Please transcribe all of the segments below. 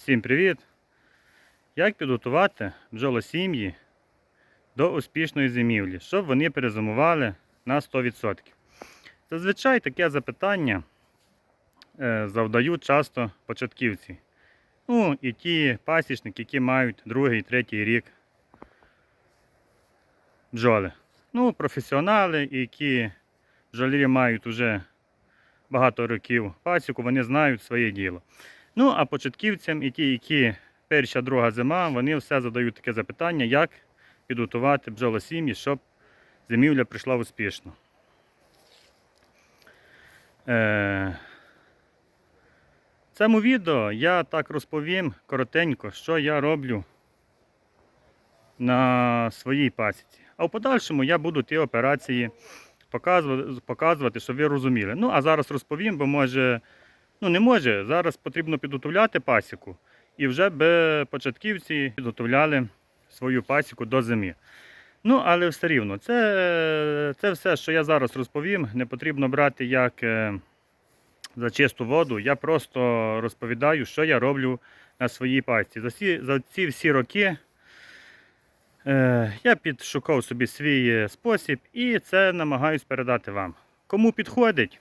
Всім привіт! Як підготувати бджолосім'ї до успішної зимівлі, щоб вони перезимували на 100%? Зазвичай таке запитання е, завдають часто початківці. Ну і ті пасічники, які мають другий, третій рік бджоли. Ну, професіонали, які бджолярі мають вже багато років пасіку, вони знають своє діло. Ну, а початківцям і ті, які перша, друга зима, вони все задають таке запитання, як підготувати бджолосім'ї, щоб зимівля прийшла успішно. Е, В цьому відео я так розповім коротенько, що я роблю на своїй пасіці. А в подальшому я буду ті операції показувати, показувати, щоб ви розуміли. Ну, а зараз розповім, бо може, ну не може, зараз потрібно підготовляти пасіку. І вже би початківці підготовляли свою пасіку до зими. Ну, але все рівно, це, це все, що я зараз розповім, не потрібно брати як е, за чисту воду. Я просто розповідаю, що я роблю на своїй пасіці. За ці, за ці всі роки е, я підшукав собі свій е, спосіб і це намагаюсь передати вам. Кому підходить,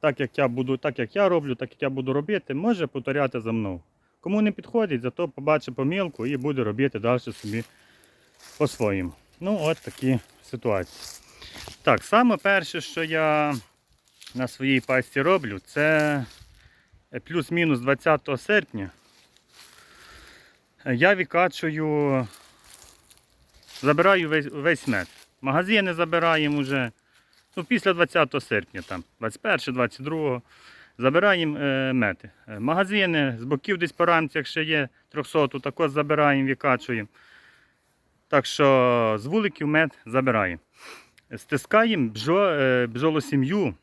так як я буду, так як я роблю, так як я буду робити, може повторяти за мною. Кому не підходить, зато побачить помилку і буде робити далі собі по-своєму. Ну, от такі ситуації. Так, саме перше, що я на своїй пасті роблю, це плюс-мінус 20 серпня. Я відкачую, забираю весь, весь мед. Магазини забираємо вже ну, після 20 серпня, там, 21, 22 забираємо е, мед. Е, Магазини з боків десь по рамцях ще є 300, також забираємо, відкачуємо. Так що з вуликів мед забираємо. Стискаємо е, бджолосім'ю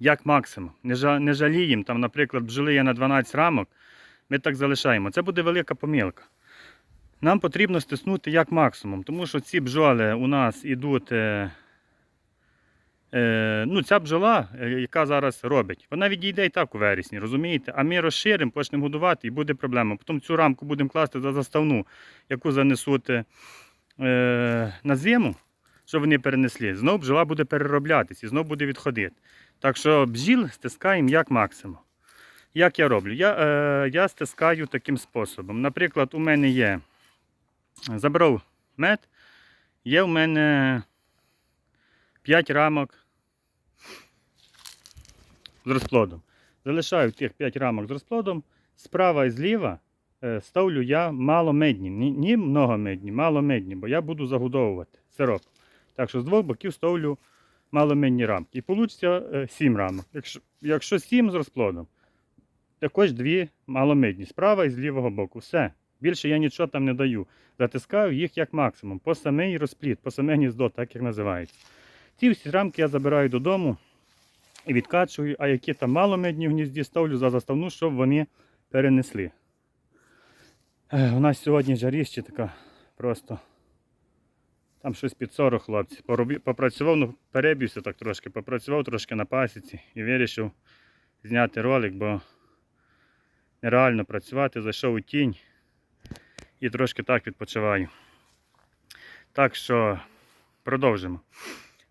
як максимум. Не, жа, не жаліємо. Там, наприклад, бджоли є на 12 рамок, ми так залишаємо. Це буде велика помилка. Нам потрібно стиснути як максимум, тому що ці бджоли у нас йдуть. Е, ну, ця бджола, е, яка зараз робить, вона відійде і так у вересні, розумієте? А ми розширимо, почнемо годувати і буде проблема. Потім цю рамку будемо класти за заставну, яку занесуть е, на зиму, щоб вони перенесли. Знову бджола буде перероблятися і знову буде відходити. Так що бджіл стискаємо як максимум. Як я роблю? Я, е, я стискаю таким способом. Наприклад, у мене є забрав мед, є у мене 5 рамок з розплодом. Залишаю тих 5 рамок з розплодом. Справа і зліва е, ставлю я маломедні. Ні, ні многомедні, маломедні, бо я буду загодовувати сироп. Так що з двох боків ставлю маломедні рамки. І вийде 7 рамок. Якщо, якщо 7 з розплодом, також дві маломедні. Справа і з лівого боку. Все. Більше я нічого там не даю. Затискаю їх як максимум. По самий розплід, по саме гніздо, так як називається. Ці всі рамки я забираю додому і відкачую, а які там маломедні в гнізді ставлю за заставну, щоб вони перенесли. Е, У нас сьогодні жаріще така просто. Там щось під 40 хлопці. Попрацював, ну перебівся так трошки, попрацював трошки на пасіці і вирішив зняти ролик, бо нереально працювати, зайшов у тінь і трошки так відпочиваю. Так що продовжимо.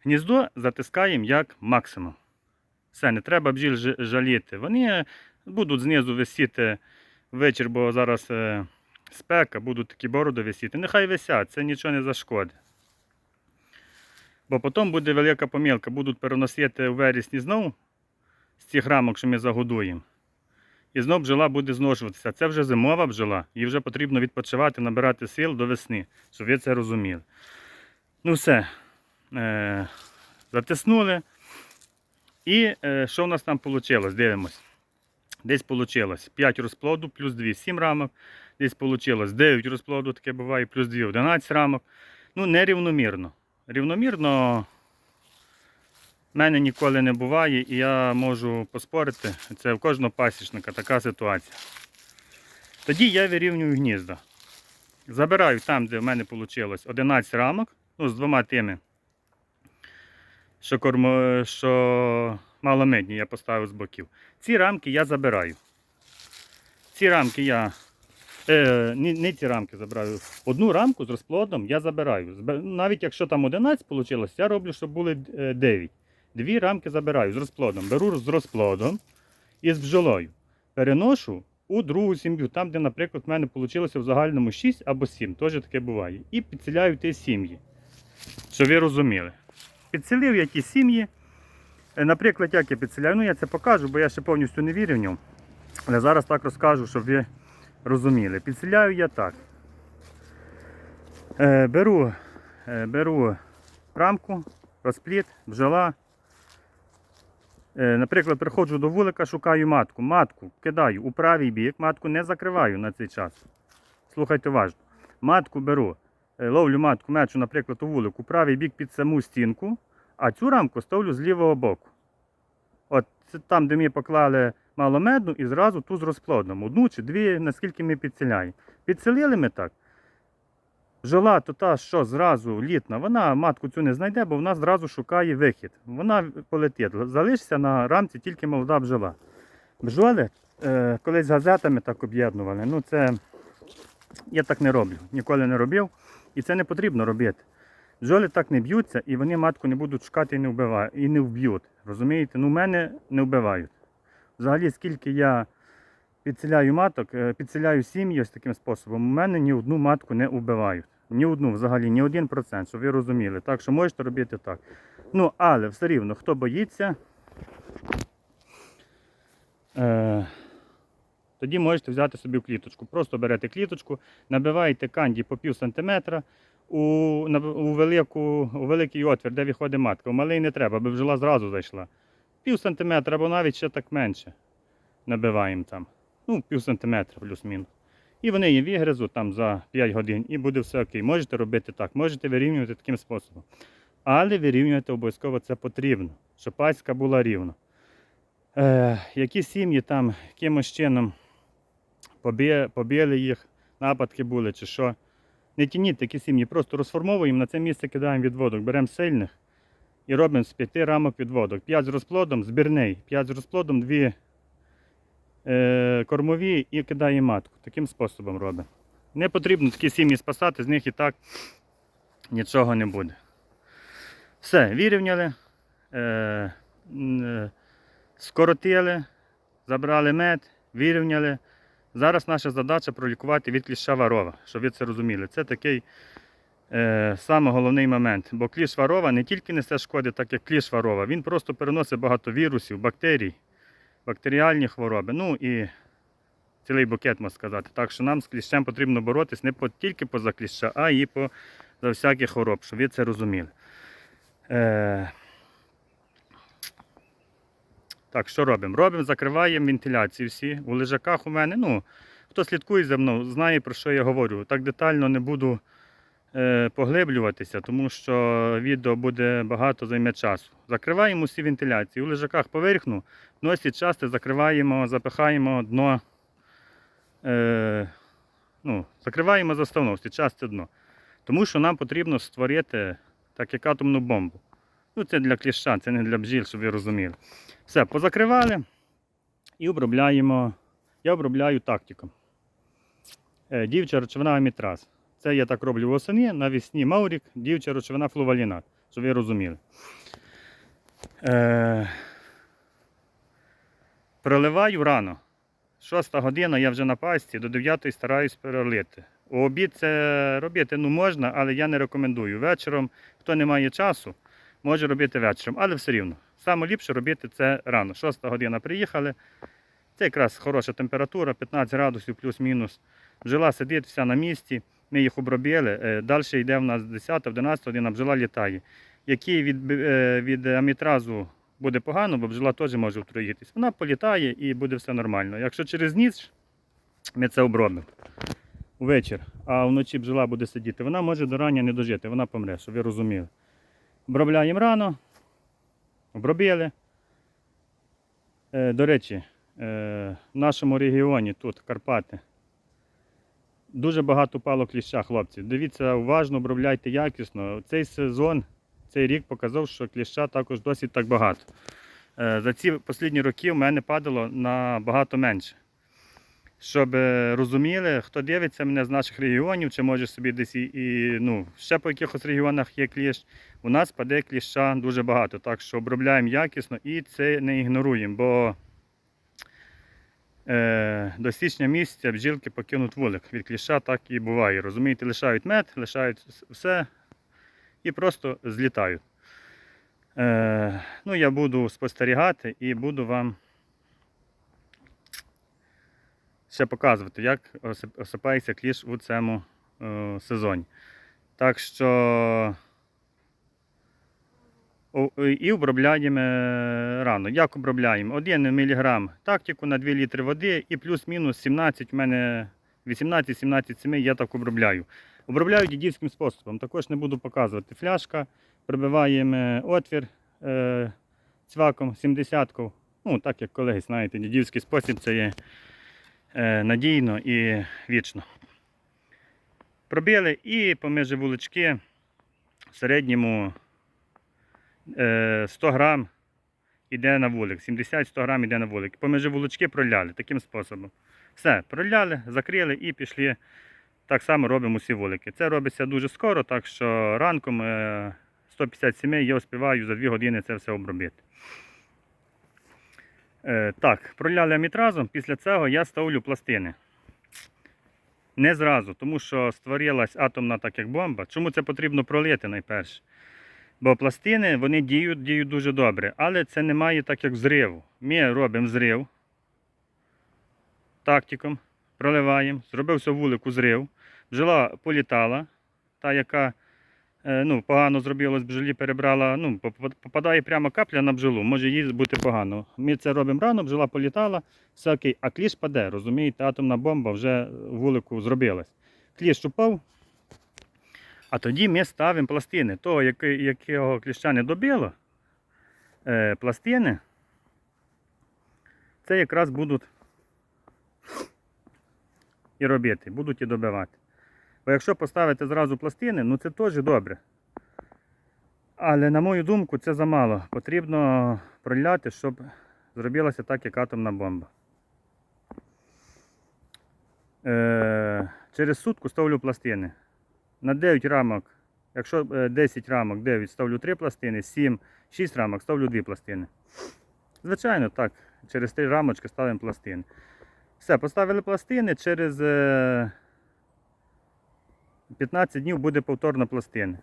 Гніздо затискаємо як максимум. Все, не треба бджіл жаліти. Вони будуть знизу висіти вечір, бо зараз е, спека, будуть такі бороди висіти. Нехай висять, це нічого не зашкодить. Бо потім буде велика помилка, будуть переносити у вересні знову з цих рамок, що ми загодуємо. І знов бджола буде зношуватися. Це вже зимова бджола, їй вже потрібно відпочивати, набирати сил до весни, щоб ви це розуміли. Ну все. Е, затиснули. І е, що в нас там вийшло? Дивимось. Десь вийшло 5 розплоду, плюс 2 7 рамок. Десь вийшло 9 розплоду, таке буває, плюс 2 11 рамок. Ну, нерівномірно. Рівномірно в мене ніколи не буває, і я можу поспорити, це в кожного пасічника така ситуація. Тоді я вирівнюю гнізда. Забираю там, де в мене вийшло 11 рамок, ну, з двома тими, що, кормо, що маломедні я поставив з боків. Ці рамки я забираю. Ці рамки я. Е, не, не ці рамки забираю. Одну рамку з розплодом я забираю. Навіть якщо там 11 вийшло, я роблю, щоб були е, 9. Дві рамки забираю з розплодом. Беру з розплодом і з бджолою. Переношу у другу сім'ю, там, де, наприклад, в мене вийшло в загальному 6 або 7, теж таке буває. І підселяю ті сім'ї. Щоб ви розуміли. Підселив я ті сім'ї. Е, Наприклад, як я підселяю, ну я це покажу, бо я ще повністю не вірю в ньому. Але зараз так розкажу, щоб ви розуміли. Підселяю я так. Е, беру, е, беру рамку, розпліт, бджола. Наприклад, приходжу до вулика, шукаю матку. Матку кидаю у правий бік, матку не закриваю на цей час. Слухайте уважно. Матку беру, ловлю матку, мечу, наприклад, у вулик у правий бік під саму стінку, а цю рамку ставлю з лівого боку. От там, де ми поклали маломедну і зразу ту з розплодом. Одну чи дві, наскільки ми підселяємо. Підселили ми так. Жола то та, що зразу літна, вона матку цю не знайде, бо вона зразу шукає вихід. Вона полетить. Залишиться на рамці тільки молода бджола. Бджоли е, колись газетами так об'єднували. Ну це я так не роблю, ніколи не робив. І це не потрібно робити. Бджоли так не б'ються і вони матку не будуть шукати і не вбивають, і не вб'ють. Розумієте? Ну, мене не вбивають. Взагалі, скільки я підселяю маток, е, підселяю сім'ї ось таким способом, у мене ні одну матку не вбивають. Ні одну взагалі, ні один процент, щоб ви розуміли. Так що можете робити так. Ну, але все рівно, хто боїться, е, тоді можете взяти собі кліточку. Просто берете кліточку, набиваєте канді по пів сантиметра у, у, велику, у великий отвір, де виходить матка. У малий не треба, аби бджола зразу зайшла. Пів сантиметра або навіть ще так менше набиваємо там. Ну, пів сантиметра плюс-мінус. І вони її вигризуть там за 5 годин і буде все окей. Можете робити так, можете вирівнювати таким способом. Але вирівнювати обов'язково це потрібно, щоб паська була рівна. Е, які сім'ї там якимось чином побили їх, нападки були чи що. Не тяніть такі сім'ї, просто розформовуємо, на це місце кидаємо відводок, беремо сильних і робимо з п'яти рамок відводок. П'ять з розплодом, збірний, п'ять з розплодом, дві е, кормові і кидає матку. Таким способом робимо. Не потрібно такі сім'ї спасати, з них і так нічого не буде. Все, вирівняли, е, е, скоротили, забрали мед, вирівняли. Зараз наша задача пролікувати від кліща варова, щоб ви це розуміли. Це такий е, саме момент. Бо кліщ варова не тільки несе шкоди, так як кліщ варова, він просто переносить багато вірусів, бактерій, бактеріальні хвороби. Ну і цілий букет, можна сказати. Так що нам з кліщем потрібно боротись не по, тільки поза кліща, а і по за всяких хвороб, щоб ви це розуміли. Е, так, що робимо? Робимо, закриваємо вентиляції всі. У лежаках у мене, ну, хто слідкує за мною, знає, про що я говорю. Так детально не буду е, поглиблюватися, тому що відео буде багато займе часу. Закриваємо всі вентиляції. У лежаках поверхну, носі часто закриваємо, запихаємо дно. Е, ну, закриваємо заставно, всі часте дно. Тому що нам потрібно створити так як атомну бомбу. Ну, це для кліща, це не для бджіл, щоб ви розуміли. Все, позакривали і обробляємо. Я обробляю тактиком. Е, Дівча речовина амітраз. Це я так роблю восени, навесні маурік, дівча речовина флувалінат, щоб ви розуміли. Е, проливаю рано. Шоста година я вже на пасті, до 9 стараюсь перелити. У обід це робити ну, можна, але я не рекомендую. Вечором, хто не має часу, може робити вечором, але все рівно. Саме ліпше робити це рано. Шоста година приїхали. Це якраз хороша температура, 15 градусів плюс-мінус. Бджола сидить вся на місці, ми їх обробили. Далі йде в нас 10-11 година, бджола літає. Який від, е, від амітразу буде погано, бо бджола теж може отруїтись. Вона політає і буде все нормально. Якщо через ніч ми це обробимо увечір, а вночі бджола буде сидіти, вона може до рання не дожити, вона помре, щоб ви розуміли. Обробляємо рано, обробили. Е, до речі, е, в нашому регіоні тут Карпати. Дуже багато пало кліща, хлопці. Дивіться, уважно обробляйте якісно. Цей сезон, цей рік показав, що кліща також досить так багато. Е, За ці останні роки в мене падало набагато менше. Щоб розуміли, хто дивиться мене з наших регіонів, чи може собі десь і ну, ще по якихось регіонах є кліщ, у нас паде кліща дуже багато. Так що обробляємо якісно і це не ігноруємо, бо е, до січня місяця бджілки покинуть вулик. Від кліща так і буває. Розумієте, лишають мед, лишають все і просто злітають. Е, ну, я буду спостерігати і буду вам ще показувати, як осипається кліш у цьому е, сезоні. Так що і обробляємо е, рано. Як обробляємо? 1 мг тактику на 2 літри води і плюс-мінус 17, в мене 18-17 сімей я так обробляю. Обробляю дідівським способом. Також не буду показувати. Фляжка, прибиваємо отвір е, цваком 70 Ну, так як колеги знаєте, дідівський спосіб це є е, надійно і вічно. Пробили і поміж вулички в середньому е, 100 грам йде на вулик, 70-100 грам йде на вулик. Поміж вулички проляли таким способом. Все, проляли, закрили і пішли. Так само робимо усі вулики. Це робиться дуже скоро, так що ранком е, 150 сімей я успіваю за 2 години це все обробити. Е, так, проляли амітразом, після цього я ставлю пластини. Не зразу, тому що створилась атомна так як бомба. Чому це потрібно пролити найперше? Бо пластини вони діють, діють дуже добре, але це немає так як взриву. Ми робимо взрив тактиком, проливаємо, зробився вулику зрив, бджола політала, та, яка е, ну, погано зробилась, бджолі перебрала, ну, попадає прямо капля на бджолу, може їй бути погано. Ми це робимо рано, бджола політала, все окей, а кліш паде, розумієте, атомна бомба вже вулику зробилась. Кліш упав, а тоді ми ставимо пластини. Того, якого кліща не добило, е, пластини, це якраз будуть і робити, будуть і добивати. Бо якщо поставити зразу пластини, ну це теж добре. Але на мою думку, це замало. Потрібно проляти, щоб зробилася так, як атомна бомба. Е, через сутку ставлю пластини. На 9 рамок, якщо е, 10 рамок, 9 ставлю 3 пластини, 7, 6 рамок ставлю 2 пластини. Звичайно, так, через 3 рамочки ставимо пластини. Все, поставили пластини, через е, 15 днів буде повторно пластини.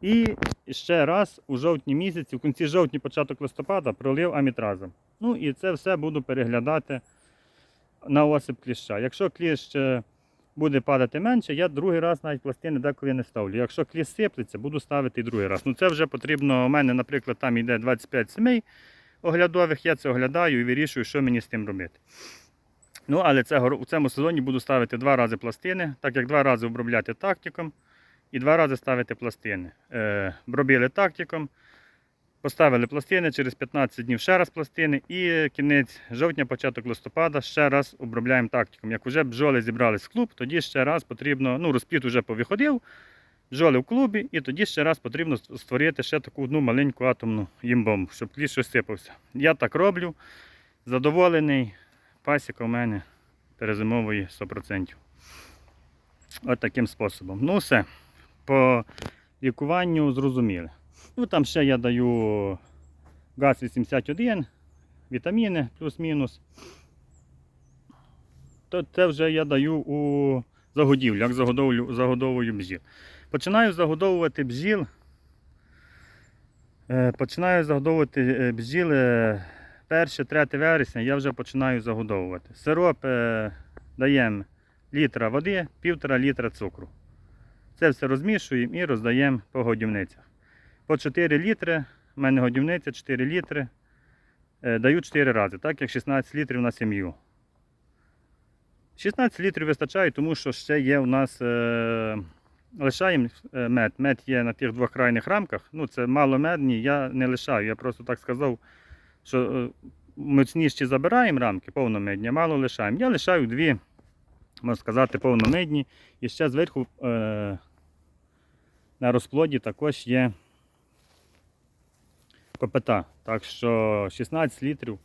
І ще раз у жовтні місяці, в кінці жовтня, початок листопада, пролив амітразом. Ну і це все буду переглядати на осип кліща. Якщо кліщ е, буде падати менше, я другий раз навіть пластини деколи не ставлю. Якщо кліщ сиплеться, буду ставити і другий раз. Ну це вже потрібно. У мене, наприклад, там йде 25 сімей оглядових, я це оглядаю і вирішую, що мені з тим робити. Ну, але це, у цьому сезоні буду ставити два рази пластини, так як два рази обробляти тактиком і два рази ставити пластини. Е, обробили тактиком, поставили пластини, через 15 днів ще раз пластини і кінець жовтня, початок листопада ще раз обробляємо тактиком. Як вже бджоли зібрались в клуб, тоді ще раз потрібно, ну розпліт вже повиходив, бджоли в клубі, і тоді ще раз потрібно створити ще таку одну маленьку атомну їмбомбу, щоб кліщ розсипався. Я так роблю, задоволений. Пасіка у мене перезимовує 100%. От таким способом. Ну все. По лікуванню зрозуміли. Ну там ще я даю газ 81, вітаміни плюс-мінус. То це вже я даю у загодівлю, як загодовлю, загодовую бджіл. Починаю загодовувати бджіл. е, Починаю загодовувати е, бджіл е, 1-3 вересня я вже починаю загодовувати. Сироп е, даємо літра води, півтора літра цукру. Це все розмішуємо і роздаємо по годівницях. По 4 літри, в мене годівниця 4 літри. Е, даю 4 рази, так як 16 літрів на сім'ю. 16 літрів вистачає, тому що ще є у нас е, лишаємо е, мед. Мед є на тих двох крайних рамках. Ну, це маломедні, я не лишаю. Я просто так сказав, що е, міцніші забираємо рамки повномедні, а мало лишаємо. Я лишаю дві, можна сказати, повномедні. І ще зверху е, на розплоді також є копита. Так що 16 літрів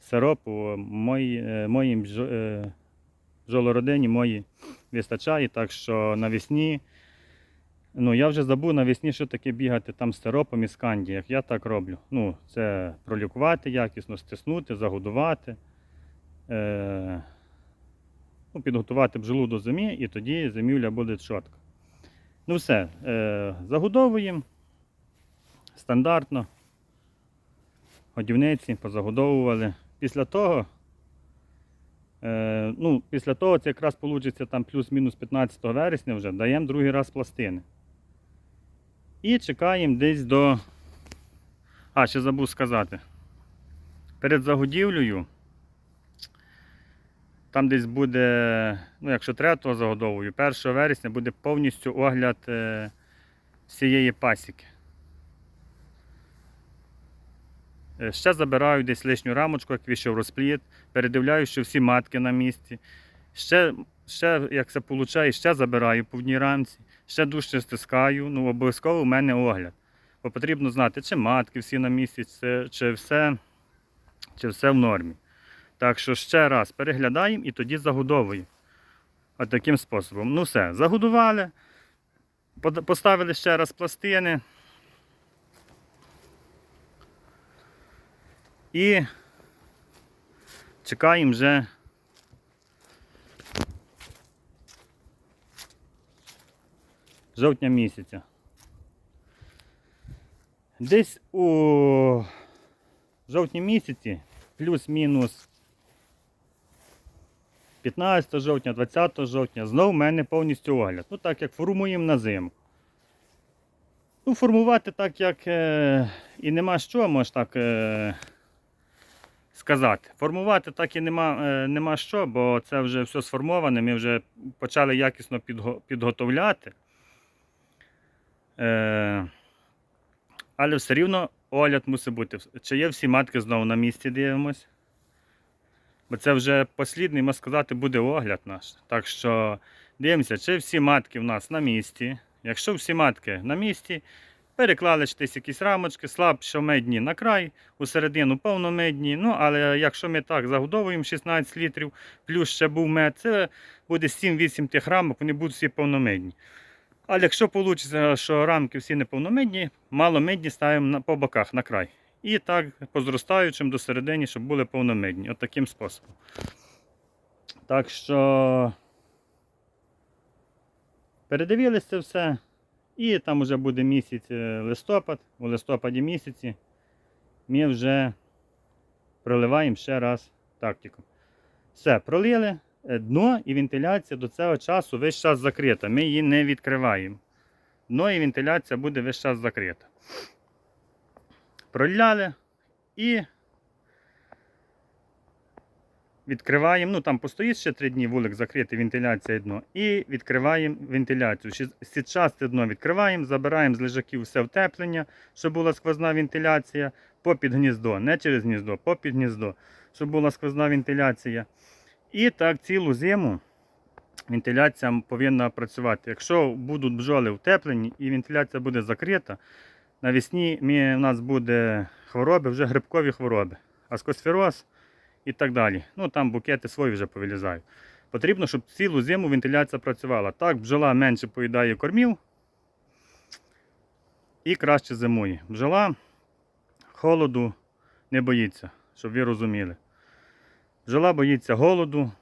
сиропу мої, е, моїм бжо- е, бджолородині мої вистачає. Так що навесні, ну я вже забув навесні, що таке бігати там з сиропом і з як я так роблю. Ну, це пролікувати якісно, стиснути, загодувати. Е, ну, підготувати бджолу до зимі, і тоді зимівля буде чітка. Ну все, е, загодовуємо стандартно. Годівниці позагодовували. Після того, е, ну, після того це якраз вийде там плюс-мінус 15 вересня вже, даємо другий раз пластини. І чекаємо десь до. А, ще забув сказати. Перед загодівлею там десь буде, ну якщо 3 загодовую, 1 вересня буде повністю огляд е, всієї пасіки. Е, Ще забираю десь лишню рамочку, як вийшов розпліт, передивляю, що всі матки на місці. Ще, ще як це виходить, ще забираю по одній рамці, ще дужче стискаю. Ну, обов'язково в мене огляд. Бо потрібно знати, чи матки всі на місці, чи, чи, все, чи все в нормі. Так що ще раз переглядаємо і тоді загодовуємо. От таким способом. Ну все, загодували, поставили ще раз пластини. І чекаємо вже жовтня місяця. Десь у жовтні місяці плюс-мінус 15 жовтня, 20 жовтня, знов в мене повністю огляд. Ну так як формуємо на зиму. Ну, формувати так, як е, і нема що, можеш так е, сказати. Формувати так і нема, е, нема що, бо це вже все сформоване, ми вже почали якісно підго, підготовляти. Е, але все рівно огляд мусить бути. Чи є всі матки знову на місці, дивимось. Бо це вже послідний, можна сказати, буде огляд наш. Так що дивимося, чи всі матки в нас на місці. Якщо всі матки на місці, переклали десь якісь рамочки, слабшо медні на край, у середину повномедні. Ну, але якщо ми так загодовуємо 16 літрів, плюс ще був мед, це буде 7-8 тих рамок, вони будуть всі повномедні. Але якщо вийде, що рамки всі неповномедні, маломедні ставимо по боках на край. І так по зростаючим до середини, щоб були повномедні. От таким способом. Так що передивилися все. І там вже буде місяць е, листопад. У листопаді місяці ми вже проливаємо ще раз тактику. Все, пролили. Е, Дно і вентиляція до цього часу весь час закрита. Ми її не відкриваємо. Дно і вентиляція буде весь час закрита. Проляли і відкриваємо. Ну там постоїть ще 3 дні вулик закритий, вентиляція дно. І відкриваємо вентиляцію. Сітчасте дно відкриваємо, забираємо з лежаків все втеплення, щоб була сквозна вентиляція попід гніздо. Не через гніздо, попід гніздо, щоб була сквозна вентиляція. І так цілу зиму вентиляція повинна працювати. Якщо будуть бджоли втеплені і вентиляція буде закрита, навесні у нас буде хвороби, вже грибкові хвороби, аскосфероз і так далі. Ну там букети свої вже повилізають. Потрібно, щоб цілу зиму вентиляція працювала. Так, бджола менше поїдає кормів і краще зимує. Бджола холоду не боїться, щоб ви розуміли. Бджола боїться голоду,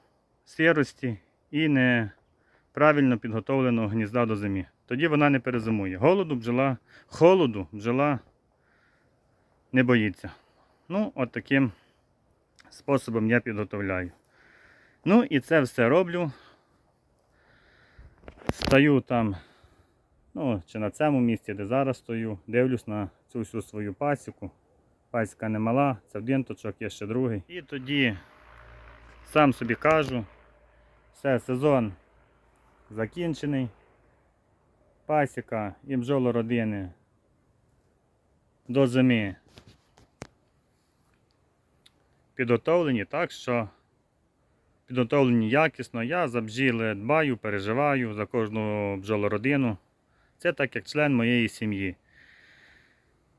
сирості і неправильно підготовленого гнізда до зимі. Тоді вона не перезимує. Голоду бджола, холоду бджола не боїться. Ну, от таким способом я підготовляю. Ну і це все роблю. Стою там, ну, чи на цьому місці, де зараз стою, дивлюсь на цю всю свою пасіку. Пасіка не мала, це один точок, є ще другий. І тоді сам собі кажу, все, сезон закінчений. Пасіка і бджолородини до зими підготовлені так, що підготовлені якісно. Я за бджіли дбаю, переживаю за кожну бджолородину. Це так як член моєї сім'ї.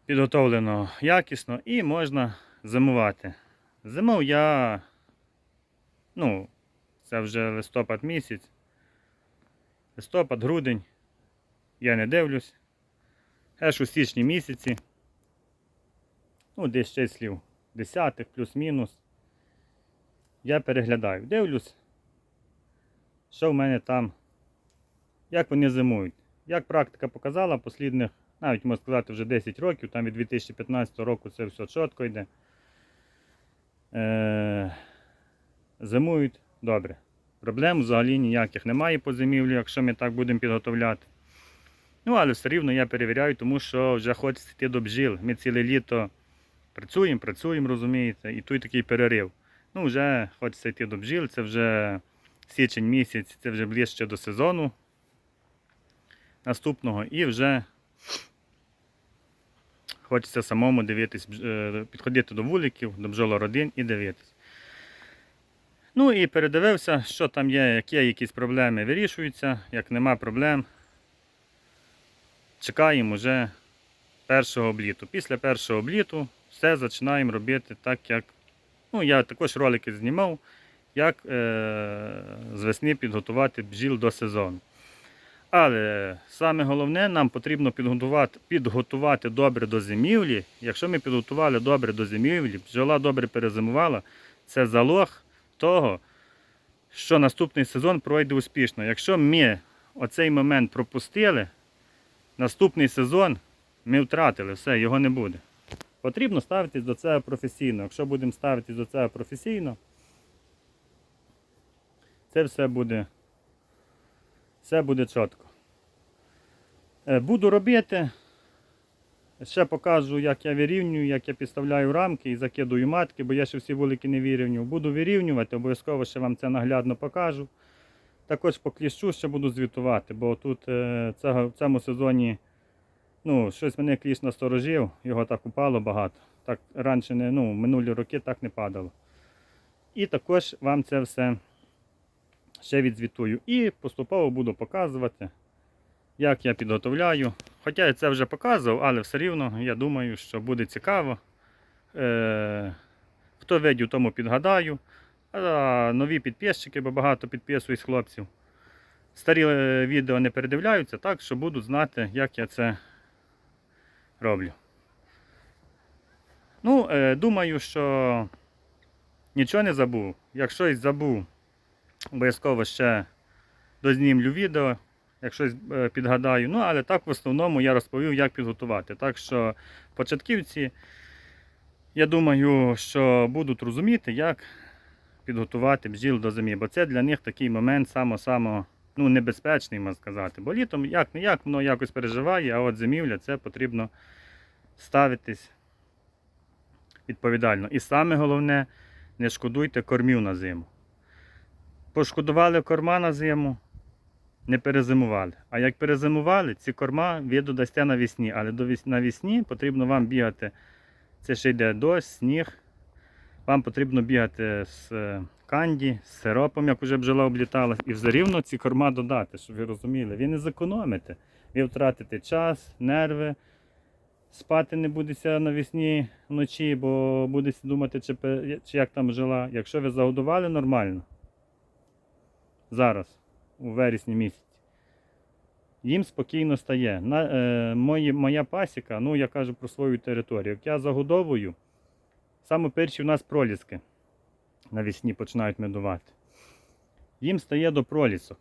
підготовлено якісно і можна зимувати. Зимов я, ну, це вже листопад місяць. Листопад, грудень. Я не дивлюсь. Аж у січні місяці. Ну, десь числів десятих, плюс-мінус. Я переглядаю, дивлюсь, що в мене там, як вони зимують. Як практика показала, послідних, навіть можна сказати, вже 10 років, там від 2015 року це все чітко йде. Е, зимують добре. Проблем взагалі ніяких немає по зимівлі, якщо ми так будемо підготовляти. Ну, але все рівно я перевіряю, тому що вже хочеться йти до бджіл. Ми ціле літо працюємо, працюємо, розумієте, і тут такий перерив. Ну, вже хочеться йти до бджіл, це вже січень місяць, це вже ближче до сезону наступного, і вже хочеться самому дивитись, е, підходити до вуликів, до бджолородин і дивитись. Ну і передивився, що там є, як є якісь проблеми, вирішуються, як нема проблем. Чекаємо вже першого обліту. Після першого обліту все починаємо робити так, як. Ну, я також ролики знімав, як е, з весни підготувати бджіл до сезону. Але саме головне, нам потрібно підготувати, підготувати добре до зимівлі. Якщо ми підготували добре до зимівлі, бджола добре перезимувала, це залог того, що наступний сезон пройде успішно. Якщо ми оцей момент пропустили, наступний сезон ми втратили, все, його не буде. Потрібно ставитись до цього професійно. Якщо будемо ставитись до цього професійно, це все буде, все буде чітко. Е, Буду робити. Ще покажу, як я вирівнюю, як я підставляю рамки і закидую матки, бо я ще всі вулики не вирівнюю. Буду вирівнювати, обов'язково ще вам це наглядно покажу. Також по кліщу ще буду звітувати, бо тут е, в цьому сезоні ну, щось мене кліщ насторожив, його так упало багато. Так раніше не, ну, минулі роки так не падало. І також вам це все ще відзвітую. І поступово буду показувати, як я підготовляю. Хоча я це вже показував, але все рівно я думаю, що буде цікаво. Е, хто видів, тому підгадаю. А нові підписчики, бо багато підписують хлопців. Старі е, відео не передивляються, так що будуть знати, як я це роблю. Ну, е, думаю, що нічого не забув. Якщо щось забув, обов'язково ще дознімлю відео, як щось е, підгадаю. Ну, але так в основному я розповів, як підготувати. Так що початківці, я думаю, що будуть розуміти, як підготувати бджіл до зимі, бо це для них такий момент само-само ну, небезпечний, можна сказати. Бо літом як не як воно якось переживає, а от зимівля це потрібно ставитись відповідально. І саме головне, не шкодуйте кормів на зиму. Пошкодували корма на зиму, не перезимували. А як перезимували, ці корма ви додасте навесні. Але навесні потрібно вам бігати. Це ще йде дощ, сніг. Вам потрібно бігати з е, канді, з сиропом, як вже бджола облітала, і все рівно ці корма додати, щоб ви розуміли. Ви не зекономите. Ви втратите час, нерви. Спати не будете навесні вночі, бо будете думати, чи, чи як там жила. Якщо ви загодували нормально, зараз, у вересні місяці, їм спокійно стає. На, е, мої, моя пасіка, ну я кажу про свою територію. Як я загодовую, саме перші в нас проліски навесні починають медувати. Їм стає до пролісок.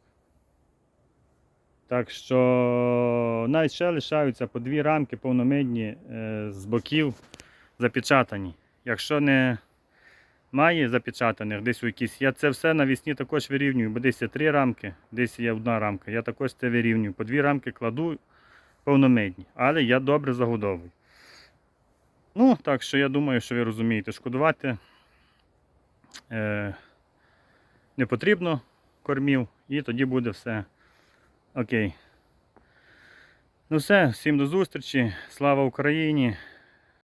Так що навіть ще лишаються по дві рамки повномедні е, з боків запечатані. Якщо не має запечатаних десь у якісь, я це все навесні також вирівнюю, бо десь є три рамки, десь є одна рамка. Я також це вирівнюю. По дві рамки кладу повномедні, але я добре загодовую. Ну, так що я думаю, що ви розумієте, шкодувати не потрібно кормів, і тоді буде все окей. Ну все, всім до зустрічі. Слава Україні!